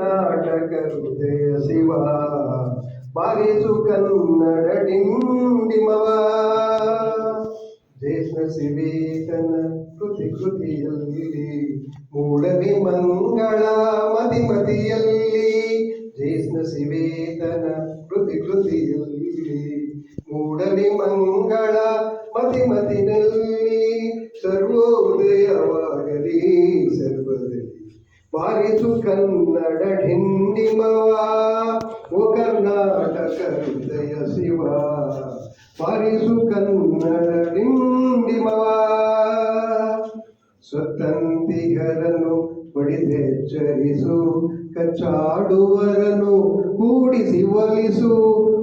ಕರ್ನಾಟಕ ಹೃದಯ ಶಿವ ಬಾರಿಸು ಕನ್ನಡ ಡಿಂಡಿಮವ ದೇಶ ಸಿವೇತನ ಕೃತಿ ಕೃತಿಯಲ್ಲಿ ಮೂಡವಿ ಮಂಗಳ ಮದಿ ಮದಿಯಲ್ಲಿ ದೇಶ ಸಿವೇತನ ಕೃತಿ ಕೃತಿಯಲ್ಲಿ ಮೂಡವಿ ಮಂಗಳ ಕನ್ನಡ ಹಿಂದಿಮವ ಓ ಕರ್ನಾಟಕ ಹೃದಯ ಶಿವ. ಕನ್ನಡ ಹಿಂದಿಮವ ಸ್ವತಂತಿಗರನು ಬಡಿದೆಚ್ಚರಿಸು ಕಚ್ಚಾಡುವರನು ಕೂಡಿಸಿ ಒಲಿಸು,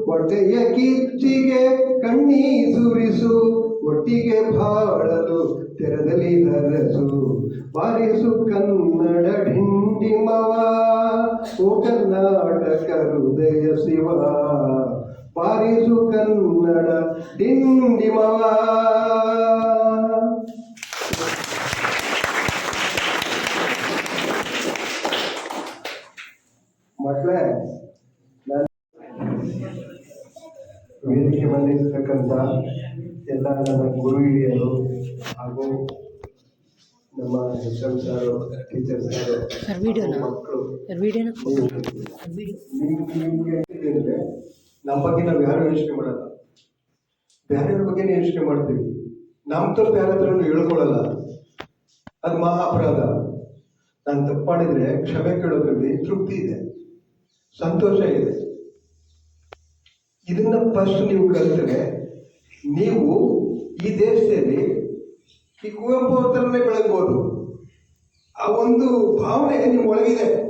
ಹೊಟ್ಟೆಯ ಕಿಚ್ಚಿಗೆ ಕಣ್ಣೀ ಸುರಿಸು. ಒಟ್ಟಿಗೆ ಬಾಳಲು ತೆರದಲ್ಲಿ ಹರಸು ಬಾರಿಸು ಕನ್ನಡ ಡಿಂಡಿಮವ ಓ ಕರ್ನಾಟಕ ಹೃದಯ ಶಿವ. ಬಾರಿಸು ಕನ್ನಡ ಡಿಂಡಿಮವ ಮಕ್ಕಳೇ ವೇದಿಕೆ ಬಂದಿರ್ತಕ್ಕಂಥ ಎಲ್ಲ ನಮ್ಮ ಗುರು ಹಿರಿಯರು ಹಾಗೂ ನಮ್ಮ S M sir teacher sir sir ಮಕ್ಕಳು. ಸರ್ ನಿಮ್ಗೆ ನಮ್ಮ ಬಗ್ಗೆ ನಾವು ಯಾರು ಯೋಚನೆ ಮಾಡಲ್ಲ. ಬೇರೆಯವ್ರ ಬಗ್ಗೆ ಯೋಚನೆ ಮಾಡ್ತೀವಿ. ನಮ್ಮ ತಪ್ಪು ಯಾರ ಹತ್ರನೂ ಹೇಳ್ಕೊಳ್ಳಲ್ಲ. ಅದು ಮಹಾ ಅಪರಾಧ ನಾನು ತಪ್ಪು ಮಾಡಿದ್ರೆ ಕ್ಷಮೆ ಕೇಳೋದ್ರಲ್ಲಿ ತೃಪ್ತಿ ಇದೆ. ಸಂತೋಷ ಇದೆ. ಇದನ್ನ ಫಸ್ಟ್ ನೀವು ಕಲಿತರೆ ನೀವು ಈ ದೇಶದಲ್ಲಿ ಈ ಕುವೆಂಪು ಥರನೇ ಬೆಳಗ್ಬೋದು ಆ ಒಂದು ಭಾವನೆ ನಿಮ್ಮ ಒಳಗಿದೆ.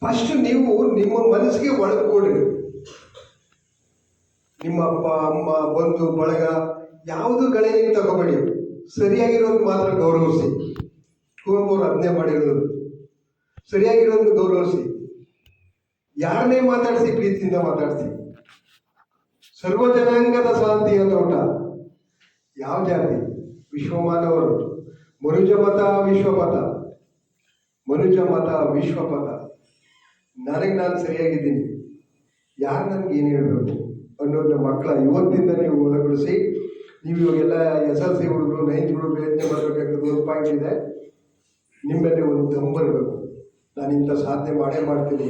ಫಸ್ಟ್ ನೀವು ನಿಮ್ಮ ಮನಸ್ಸಿಗೆ ಒಳಗೊಡ್ರಿ ನಿಮ್ಮ ಅಪ್ಪ, ಅಮ್ಮ, ಬಂಧು, ಬಳಗ, ಯಾವುದು ಗಳೇನಿ ತಗೋಬೇಡಿ. ಸರಿಯಾಗಿರೋದು ಮಾತ್ರ ಗೌರವಿಸಿ. ಕುವೆಂಪು ಅವರು ಅದನ್ನೇ ಮಾಡಿರೋದು. ಸರಿಯಾಗಿರೋದನ್ನು ಗೌರವಿಸಿ. ಯಾರನ್ನೇ ಮಾತಾಡಿಸಿ, ಪ್ರೀತಿಯಿಂದ ಮಾತಾಡಿಸಿ. ಸರ್ವ ಜನಾಂಗದ ಶಾಂತಿಯ ತೋಟ ಯಾವ ಜಾತಿ? ವಿಶ್ವಮಾನವರು ಮನುಜ ಮತ ವಿಶ್ವಪಥ ಮನುಜ ಮತ, ವಿಶ್ವಪಥ. ನನಗೆ ನಾನು ಸರಿಯಾಗಿದ್ದೀನಿ. ಯಾರು ನನಗೆ ಏನು ಹೇಳಬೇಕು ಅನ್ನೋದನ್ನ ಮಕ್ಕಳ ಇವತ್ತಿಂದ ನೀವು ಒಳಗೊಳಿಸಿ. ನೀವು ಇವಾಗೆಲ್ಲ ಎಸ್ ಎಲ್ ಸಿ ಹುಡುಗರು, ನೈನ್ತ್ ಹುಡುಗರು ಪ್ರಯತ್ನ ಮಾಡಬೇಕಾಗ್ತದೆ ಒಂದು ಪಾಯಿಂಟ್ ಇದೆ. ನಿಮ್ಮಲ್ಲಿ ಒಂದು ದಮ್ ಬರಬೇಕು. ನಾನು ಇಂಥ ಸಾಧನೆ ಮಾಡೇ ಮಾಡ್ತೀನಿ.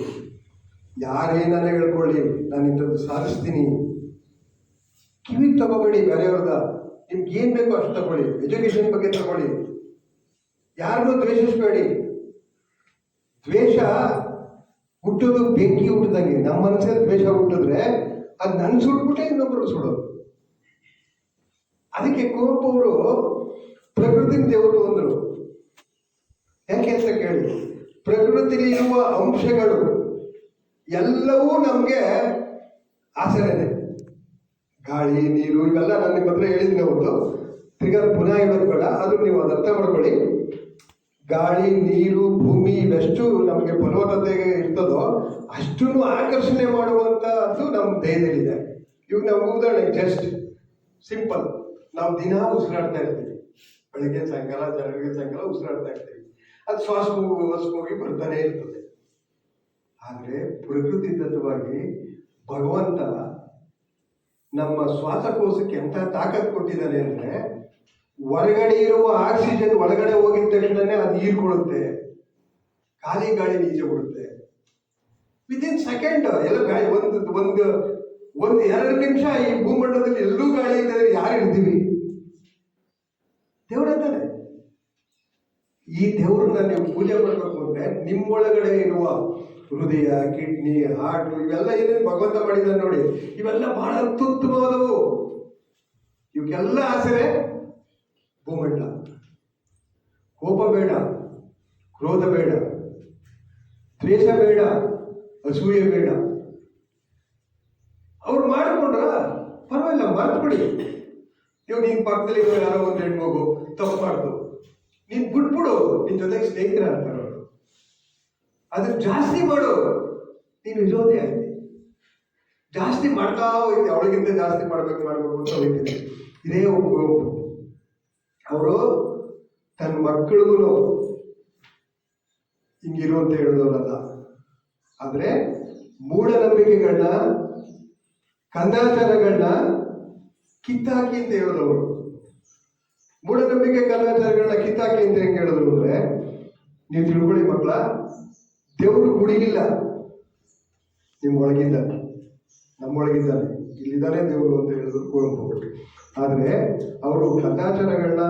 ಯಾರೇನಾರ ಹೇಳ್ಕೊಳ್ಳಿ, ನಾನು ಇಂಥದ್ದು ಸಾಧಿಸ್ತೀನಿ. ಕಿವಿಗೆ ತಗೋಬೇಡಿ ಬೇರೆಯವ್ರದ. ನಿಮ್ಗೆ ಏನು ಬೇಕೋ ಅಷ್ಟು ತಗೊಳ್ಳಿ. ಎಜುಕೇಶನ್ ಬಗ್ಗೆ ತಗೊಳ್ಳಿ. ಯಾರನ್ನೂ ದ್ವೇಷಿಸಬೇಡಿ. ದ್ವೇಷ ಹುಟ್ಟೋದು ಬೆಂಕಿ ಹುಟ್ಟಿದಂಗೆ. ನಮ್ಮ ಮನಸ್ಸೇ ದ್ವೇಷ ಹುಟ್ಟಿದ್ರೆ ಅದು ನನ್ನ ಸುಟ್ಬಿಟ್ಟೆ ಇನ್ನೊಬ್ಬರು ಸುಡೋದು ಅದಕ್ಕೆ ಕುವೆಂಪು ಅವರು ಪ್ರಕೃತಿ ದೇವರು ಅಂದರು. ಯಾಕೆ ಅಂತ ಕೇಳಿ. ಪ್ರಕೃತಿಲಿ ಇರುವ ಅಂಶಗಳು ಎಲ್ಲವೂ ನಮಗೆ ಆಸರೆನೆ. ಗಾಳಿ ನೀರು ಇವೆಲ್ಲ ನಾನು ನಿಮ್ಮ ಹತ್ರ ಹೇಳಿದ್ದೀನಿ ಅವತ್ತು ತಿರ್ಗಾ ಪುನಃ ಹೇಳೋದು ಬೇಡ ಅದು ನೀವು ಅದು ಅರ್ಥ ಮಾಡ್ಕೊಳ್ಳಿ. ಗಾಳಿ, ನೀರು, ಭೂಮಿ ಇವೆಷ್ಟು ನಮಗೆ ಫಲವತ್ತತೆಗೆ ಇರ್ತದೋ, ಅಷ್ಟನ್ನು ಆಕರ್ಷಣೆ ಮಾಡುವಂಥದ್ದು ನಮ್ಮ ದೇಹದಲ್ಲಿದೆ. ಇವಾಗ ನಾವು ಉದಾಹರಣೆ, ಜಸ್ಟ್ ಸಿಂಪಲ್. ನಾವು ದಿನ ಉಸಿರಾಡ್ತಾ ಇರ್ತೀವಿ. ಬೆಳಗ್ಗೆ ಸಾಯಂಕಾಲ ಬೆಳಗ್ಗೆ ಸಾಯಂಕಾಲ ಉಸಿರಾಡ್ತಾ ಇರ್ತೀವಿ. ಅದು ಶ್ವಾಸ ಹೋಗಿ ಬರ್ತಾನೆ ಇರ್ತದೆ. ಆದರೆ ಪ್ರಕೃತಿದತ್ತವಾಗಿ ಭಗವಂತ ನಮ್ಮ ಶ್ವಾಸಕೋಶಕ್ಕೆ ಎಂಥ ತಾಕತ್ ಕೊಟ್ಟಿದ್ದಾರೆ ಅಂದ್ರೆ ಹೊರಗಡೆ ಇರುವ ಆಕ್ಸಿಜನ್ ಒಳಗಡೆ ಹೋಗಿದ ತಕ್ಷಣನೇ ಅದು ಹೀರ್ಕೊಳ್ಳುತ್ತೆ ಖಾಲಿ ಗಾಳಿ ನೀಜ ಬಿಡುತ್ತೆ ವಿದಿನ್ ಸೆಕೆಂಡ್ ಎಲ್ಲ ಗಾಳಿ ಒಂದು ಒಂದು ಒಂದು ಎರಡು ನಿಮಿಷ ಈ ಭೂಮಂಡಲದಲ್ಲಿ ಎಲ್ಲೂ ಗಾಳಿ ಇದ್ದರೆ ಯಾರು ಇರ್ತೀವಿ? ದೇವರದ್ದಾನೆ ಈ ದೇವ್ರನ್ನ ನೀವು ಪೂಜೆ ಮಾಡಬೇಕು ಅಂದ್ರೆ ನಿಮ್ಮೊಳಗಡೆ ಇರುವ ಹೃದಯ, ಕಿಡ್ನಿ ಹಾರ್ಟ್ ಇವೆಲ್ಲ ಏನೇನು ಭಗವಂತ ಮಾಡಿದ್ದಾರೆ ನೋಡಿ, ಇವೆಲ್ಲ ಬಹಳ ಅತ್ಯುತ್ತಮವಾದವು. ಇವಕ್ಕೆಲ್ಲ ಆಸರೆ ಭೂಮಂಡ. ಕೋಪ ಬೇಡ, ಕ್ರೋಧ ಬೇಡ, ದ್ವೇಷ ಬೇಡ, ಅಸೂಯೆ ಬೇಡ. ಅವ್ರು ಮಾಡಿಕೊಂಡ್ರ? ಪರವಾಗಿಲ್ಲ ಮರ್ತು ಬಿಡಿ ಇವಾಗ ನಿನ್ ಪಕ್ಕದಲ್ಲಿ ಯಾರೋ ಒಂದು ಹೆಣ್ಮಗು ತಪ್ಪು ಮಾಡ್ತು. ನೀನ್ ಬಿಟ್ಬಿಡು, ನಿನ್ ಜೊತೆಗೆ ಸ್ನೇಹಿತರ ಅಂತಾರ ಅದನ್ನ ಜಾಸ್ತಿ ಮಾಡು. ನೀನು ಆಯ್ತು ಜಾಸ್ತಿ ಮಾಡ್ತಾ ಹೋಯ್ತು ಅವಳಿಗಿಂತ ಜಾಸ್ತಿ ಮಾಡ್ಬೇಕು ಮಾಡ್ಬೇಕು ಅಂತ ಹೋಯ್ತಿದೆ ಇದೇ ಒಬ್ಬ ಅವರು ತನ್ನ ಮಕ್ಕಳಿಗೂ ಹಿಂಗಿರು ಅಂತ ಹೇಳಿದವರಲ್ಲ ಆದರೆ ಮೂಢನಂಬಿಕೆಗಳನ್ನ ಕಂದಾಚಾರಗಳನ್ನ ಕಿತ್ತಾಕಿ ಅಂತ ಹೇಳಿದವರು ಮೂಢನಂಬಿಕೆ ಕಂದಾಚಾರಗಳನ್ನ ಕಿತ್ತಾಕಿ ಅಂತ ಹೆಂಗೆ ಹೇಳಿದ್ರು ಅಂದ್ರೆ, ನೀವು ತಿಳ್ಕೊಳ್ಳಿ ಮಕ್ಕಳ ದೇವರು ಹುಡುಗಿಲ್ಲ ನಿಮ್ಮ ಒಳಗಿದ್ದಾನೆ ನಮ್ಮೊಳಗಿದ್ದಾನೆ. ಇಲ್ಲಿದ್ದಾನೆ ದೇವರು ಅಂತ ಹೇಳಿದ್ರು ಕುವೆಂಪು ಆದರೆ ಅವರು ಕಥಾಚಾರಗಳನ್ನ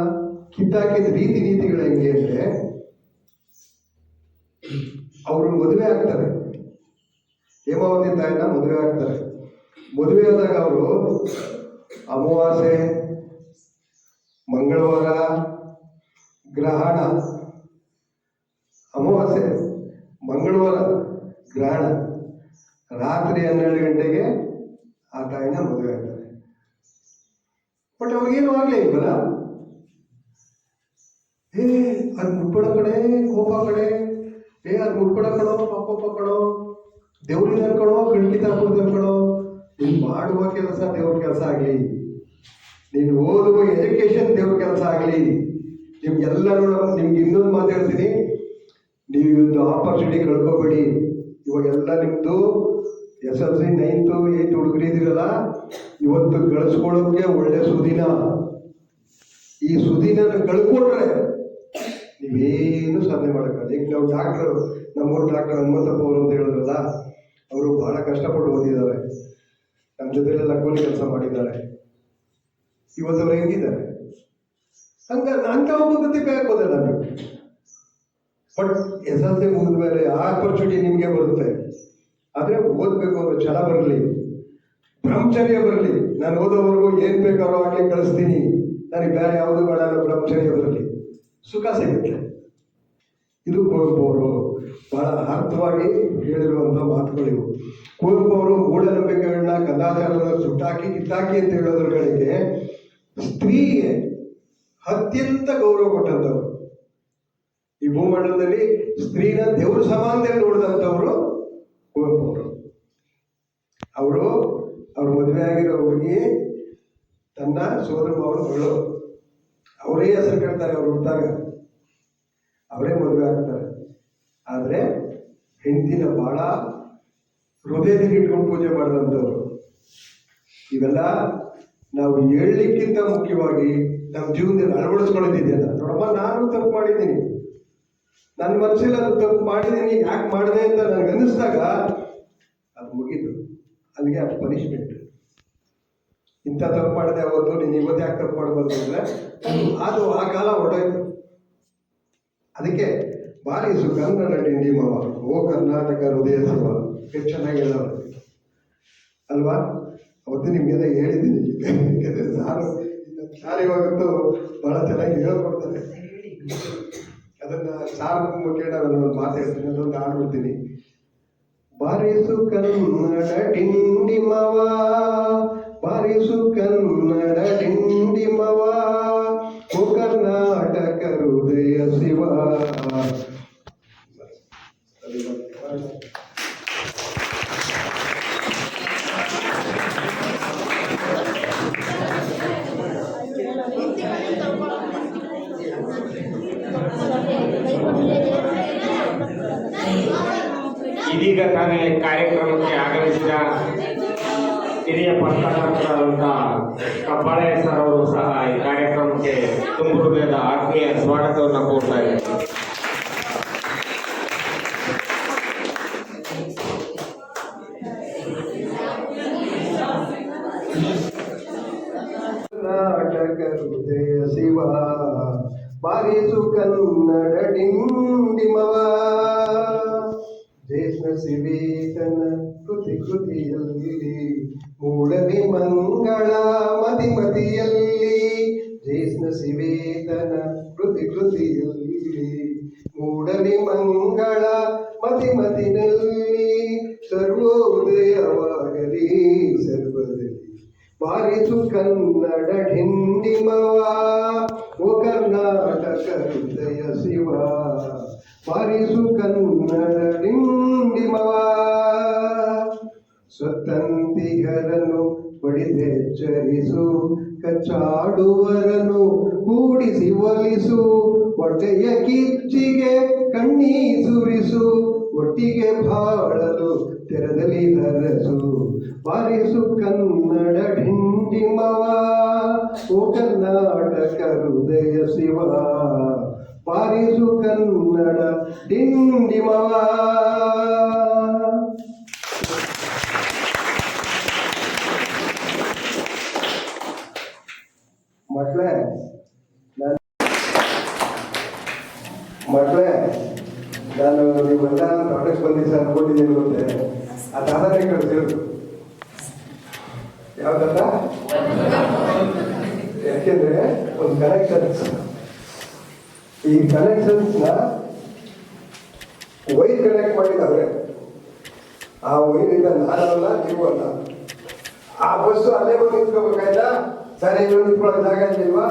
ಕಿತ್ತಾಕಿದ ರೀತಿ ನೀತಿಗಳು ಹೆಂಗೆ ಅಂದ್ರೆ ಅವರು ಮದುವೆ ಆಗ್ತಾರೆ. ಹೇಮಾವತಿ ತಾಯಿನ ಮದುವೆ ಆಗ್ತಾರೆ. ಮದುವೆ ಆದಾಗ ಅವರು ಅಮಾವಾಸ್ಯೆ, ಮಂಗಳವಾರ, ಗ್ರಹಣ, ಅಮಾವಾಸ್ಯೆ. ಮಂಗಳವಾರ ಗ್ರಹಣ. ರಾತ್ರಿ ಹನ್ನೆರಡು ಗಂಟೆಗೆ ಆ ತಾಯಿನ ಮದುವೆ ಆಗ್ತಾರೆ ಬಟ್ ಅವ್ರಿಗೇನು ಆಗ್ಲಿ ಬಲ ಏ, ಅದು ಮುಟ್ಬೇಡ ಕಡೆ ಕೋಪ ಕಡೆ ಏ, ಅದು ಮುಟ್ಬೇಡ ಕಣೋ ಪಾಪ ಕಣೋ. ದೇವ್ರಿಗೆ ಕಣೋ ಖಂಡಿತ ಅನ್ಕೊಳೋ ನೀನು ಮಾಡುವ ಕೆಲಸ ದೇವ್ರ ಕೆಲಸ ಆಗಲಿ. ನೀನು ಓದುವ ಎಜುಕೇಶನ್ ದೇವ್ರ ಕೆಲಸ ಆಗಲಿ. ನಿಮ್ಗೆಲ್ಲರೂ ನಿಮ್ಗೆ ಇನ್ನೊಂದು ಮಾತಾಡ್ತೀನಿ. ನೀವು ಒಂದು ಆಪರ್ಚುನಿಟಿ ಕಳ್ಕೊಬೇಡಿ. ಇವಾಗೆಲ್ಲ ನಿಮ್ಮದು S L C ninth eighth ಹುಡುಗರಿದ್ದೀರಲ್ಲ ಇವತ್ತು ಗಳಿಸ್ಕೊಳ್ಳೋಕೆ ಒಳ್ಳೆ ಸುದಿನ. ಈ ಸುದಿನ ಕಳ್ಕೊಂಡ್ರೆ ನೀವೇನು ಸಾಧನೆ ಮಾಡೋಕ್ಕಲ್ಲ ಈಗ ನಾವು ಡಾಕ್ಟ್ರು ನಮ್ಮೂರು ಡಾಕ್ಟರ್ ಹನುಮಂತಪ್ಪ ಅವರು ಅಂತ ಹೇಳಿದ್ರಲ್ಲ, ಅವರು ಬಹಳ ಕಷ್ಟಪಟ್ಟು ಓದಿದ್ದಾರೆ. ನಮ್ಮ ಜೊತೆಲೆಲ್ಲ ಕೂಲಿ ಕೆಲಸ ಮಾಡಿದ್ದಾರೆ. ಇವತ್ತು ಅವ್ರು ಹೆಂಗಿದ್ದಾರೆ? ಹಂಗ ಅಂತ ಒಬ್ಬ ಬಗ್ಗೆ ಬೇಕಾಗೋದಿಲ್ಲ ನೀವು ಬಟ್ ಎಸ್ ಎಲ್ ಸಿ ಮುಗಿದ ಮೇಲೆ ಆಪರ್ಚುನಿಟಿ ನಿಮಗೆ ಬರುತ್ತೆ. ಆದರೆ ಓದಬೇಕು ಅವರು, ಛಲ ಬರಲಿ. ಬ್ರಹ್ಮಚರ್ಯ ಬರಲಿ. ನಾನು ಓದೋವರೆಗೂ ಏನು ಬೇಕಾದ್ರೂ ಆಗಲಿ ಕಳಿಸ್ತೀನಿ. ನನಗೆ ಬೇರೆ ಯಾವುದು ಬೇಡ ಅನ್ನೋ ಬ್ರಹ್ಮಚರ್ಯ ಬರಲಿ. ಸುಖ ಸಿಗುತ್ತೆ. ಇದು ಕುವೆಂಪು ಅವರು ಬಹಳ ಅರ್ಥವಾಗಿ ಹೇಳಿರುವಂಥ ಮಾತುಗಳಿವು. ಕುವೆಂಪು ಅವರು ಮೂಢನಂಬಿಕೆಗಳನ್ನ ಕದಾಚಾರದ ಸುಟ್ಟಾಕಿ, ಕಿತ್ತಾಕಿ ಅಂತ ಹೇಳೋದ್ರ ಕಡೆಗೆ ಸ್ತ್ರೀಗೆ ಅತ್ಯಂತ ಗೌರವ ಕೊಟ್ಟಂಥವ್ರು ಈ ಭೂಮಂಡಲದಲ್ಲಿ ಸ್ತ್ರೀನ ದೇವರು ಸಮಾನದಲ್ಲಿ ನೋಡಿದಂಥವ್ರು ಕುವೆಂಪು ಅವರು ಅವರು ಅವ್ರ ಮದುವೆ ಆಗಿರೋ ಹುಡುಗಿ, ತನ್ನ ಸೋದರ ಮಾವನ ಮಗಳು ಅವರೇ ಹೆಸರು ಕೇಳ್ತಾರೆ, ಅವ್ರು ಹುಡ್ತಾಗ ಅವರೇ ಮದುವೆ ಆಗ್ತಾರೆ. ಆದರೆ ಹೆಂಡತಿನ ಬಹಳ ಹೃದಯದಲ್ಲಿ ಇಟ್ಕೊಂಡು ಪೂಜೆ ಮಾಡಿದಂಥವ್ರು. ಇವೆಲ್ಲ ನಾವು ಹೇಳಲಿಕ್ಕಿಂತ ಮುಖ್ಯವಾಗಿ ನಮ್ಮ ಜೀವನದಲ್ಲಿ ಅಳವಡಿಸ್ಕೊಂಡಿದ್ದೀನ ನೋಡಪ್ಪ, ನಾನು ತಪ್ಪು ಮಾಡಿದ್ದೀನಿ. ನನ್ನ ಮನಸ್ಸಲ್ಲಿ ಅದು ತಪ್ಪು ಮಾಡಿದ್ದೀನಿ ಯಾಕೆ ಮಾಡಿದೆ ಅಂತ ನನಗೆ ಅನ್ನಿಸ್ದಾಗ ಅದು ಮುಗೀತು. ಅಲ್ಲಿಗೆ ಅದು ಪನಿಷ್ಮೆಂಟ್ ಇಂಥ ತಪ್ಪು ಮಾಡಿದೆ ಅವತ್ತು, ನೀನು ಇವತ್ತು ಯಾಕೆ ತಪ್ಪು ಮಾಡಬಾರ್ದು ಅಂದರೆ, ಅದು ಆ ಕಾಲ ಹೊರಟೋಯ್ತು. ಅದಕ್ಕೆ ಬಾರಿ ಸುಗಂಧ ನಡಿ ಮಾವ. ಓ ಕರ್ನಾಟಕ ಹೃದಯ ಸಭಾ ಚೆನ್ನಾಗಿ ಹೇಳೋರು ಅಲ್ವಾ? ಅವತ್ತು ನಿಮಗೆಲ್ಲ ಹೇಳಿದ್ದೀನಿ. ಸಾರು ನಾನು ಹೋಗಂತೂ ಭಾಳ ಚೆನ್ನಾಗಿ ಹೇಳ್ಕೊಡ್ತಾರೆ. ಅದನ್ನ ಸಾರ್ ಮುಖೇನ ನಾನು ಒಂದು ಮಾತು ಹೇಳ್ತೀನಿ ಅದೊಂದು ಆಡ್ಬಿಡ್ತೀನಿ ಬಾರಿಸು ಕನ್ನಡ ಟಿಂಡಿಮವ ಬಾರಿಸು ಕನ್ನಡ ಡಿಂಡಿಮವ ಓ ಕರ್ನಾಟಕ ಹೃದಯ ಶಿವ ಇದೀಗ ತಾನೇ ಕಾರ್ಯಕ್ರಮಕ್ಕೆ ಆಗಮಿಸಿದ ಹಿರಿಯ ಪತ್ರಕರ್ತರಾದಂಥ ಕಬ್ಬಾಳೆ ಸರ್ ಅವರು ಸಹ ಈ ಕಾರ್ಯಕ್ರಮಕ್ಕೆ ತುಂಬ ಹೃದಯದ ಆತ್ಮೀಯ ಸ್ವಾಗತವನ್ನು ಕೋರ್ತಾ ಇದ್ದಾರೆ ಶಿವ ಬಾರಿಸು ಕನ್ನಡ ಡಿಂಡಿಮವ. ದೇಶ ಸಿವೇತನ ಕೃತಿ ಕೃತಿಯಲ್ಲಿ ಮೂಳವಿ ಮಂಗಳ ಮತಿ ಮತಿಯಲ್ಲಿ ಜೇಸ್ನ ಸಿವೇತನ ಕೃತಿ ಕೃತಿಯಲ್ಲಿ ಮೂಡಲಿ ಮಂಗಳ ಮತಿ ಮತಿನಲ್ಲಿ ಸರ್ವೋದಯವಾಗಲಿ ಸರ್ವದಲ್ಲಿ ಬಾರಿಸು ಕನ್ನಡ ಡಿಂಡಿಮವ ಬಡಿದೆಚ್ಚರಿಸು ಕಚ್ಚಾಡುವರನು ಕೂಡಿಸಿ ಒಲಿಸು, ಹೊಟ್ಟೆಯ ಕಿಚ್ಚಿಗೆ ಕಣ್ಣೀ ಸುರಿಸು, ಒಟ್ಟಿಗೆ ಬಾಳಲು ತೆರದಲ್ಲಿ ಹರಸು ಬಾರಿಸು ಕನ್ನಡ ಡಿಂಡಿಮವ ಓ ಕರ್ನಾಟಕ ಹೃದಯ ಶಿವ. ಬಾರಿಸು ಕನ್ನಡ ಡಿಂಡಿಮವ ಮಕ್ಕಳೇ ನಾನು ಮಕ್ಕಳೇ ನಾನು ನೀವೆಲ್ಲ ನಾಟಕ ಅಂತ ಆ ದಾದಾನೇ ಕಳಿಸಿರೋದು ಯಾವ್ದಲ್ಲ? ಯಾಕೆಂದ್ರೆ ಒಂದು ಕನೆಕ್ಷನ್ಸ್ ಈ ನ ವೈರ್ ಕನೆಕ್ಟ್ ಮಾಡಿದವ್ರೆ. ಆ ವೈರಿಂದ ನಾನಲ್ಲ, ನೀವು ಅಲ್ಲ. ಆ ಬಸ್ಸು ಅಲ್ಲೇ ಹೋಗಿ ನಿಂತ್ಕೋಬೇಕಾಯ್ತಾ? ಸರಿ ಇವ್ರು ನಿಂತ್ಕೊಳ್ಳೋ ಜಾಗ ಇಲ್ವಾ?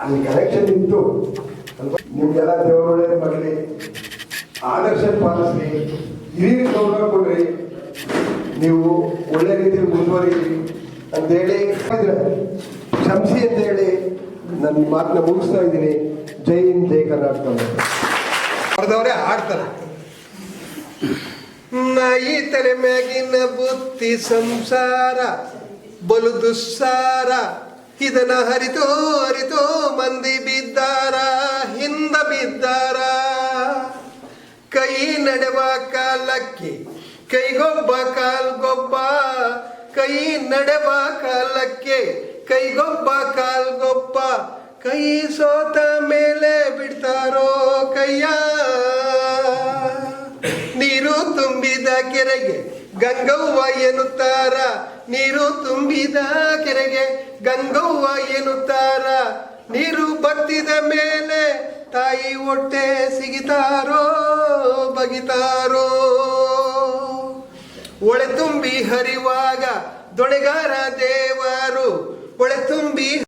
ಅಲ್ಲಿ ಕನೆಕ್ಷನ್ ಇತ್ತು. ನಿಮ್ಗೆಲ್ಲ ದೇವರು ಒಳ್ಳೆಯದು ಮಾಡಲಿ ಆದರ್ಶ ಪಾಲಿಸಿ ಹಿರಿಯ ಗೌರವ ಕೊಡ್ರಿ. ನೀವು ಒಳ್ಳೆ ರೀತಿಯಲ್ಲಿ ಮುಂದುವರಿಯಿರಿ ಅಂತೇಳಿ ಶಂಸಿ ಅಂತ ಅಂತೇಳಿ ನನ್ನ ಮಾತನ್ನ ಮುಗಿಸ್ತಾ ಇದ್ದೀನಿ. ಜೈ ಹಿಂದ್, ಜೈ ಕರ್ನಾಟಕ. ಬರ್ದವರೇ ಹಾಡ್ತಾರೆ. ನಾಯಿ ತಲೆ ಮ್ಯಾಗಿನ ಬುತ್ತಿ ಸಂಸಾರ, ಬಲು ದುಸ್ಸಾರ, ಇದನ್ನ ಹರಿತೋ ಹರಿತೋ ಮಂದಿ ಬಿದ್ದಾರ, ಹಿಂದ ಬಿದ್ದಾರ. ಕೈ ನಡೆವ ಕಾಲಕ್ಕೆ ಕೈಗೊಬ್ಬ ಕಾಲ್ಗೊಬ್ಬ ಕೈ ನಡೆವ ಕಾಲಕ್ಕೆ ಕೈಗೊಬ್ಬ ಕಾಲ್ಗೊಬ್ಬ ಕೈ ಸೋತ ಮೇಲೆ ಬಿಡ್ತಾರೋ ಕೈಯ? ನೀರು ತುಂಬಿದ ಕೆರೆಗೆ ಗಂಗವ್ವ ಎನ್ನುತ್ತಾರ? ನೀರು ತುಂಬಿದ ಕೆರೆಗೆ ಗಂಗವ್ವ ಎನ್ನುತ್ತಾರ? ನೀರು ಬತ್ತಿದ ಮೇಲೆ ತಾಯಿ ಒಟ್ಟೆ ಸಿಗಿತಾರೋ ಬಗಿತಾರೋ? ಒಳೆ ತುಂಬಿ ಹರಿವಾಗ ದೊಳೆಗಾರ ದೇವರು ಒಳೆ ತುಂಬಿ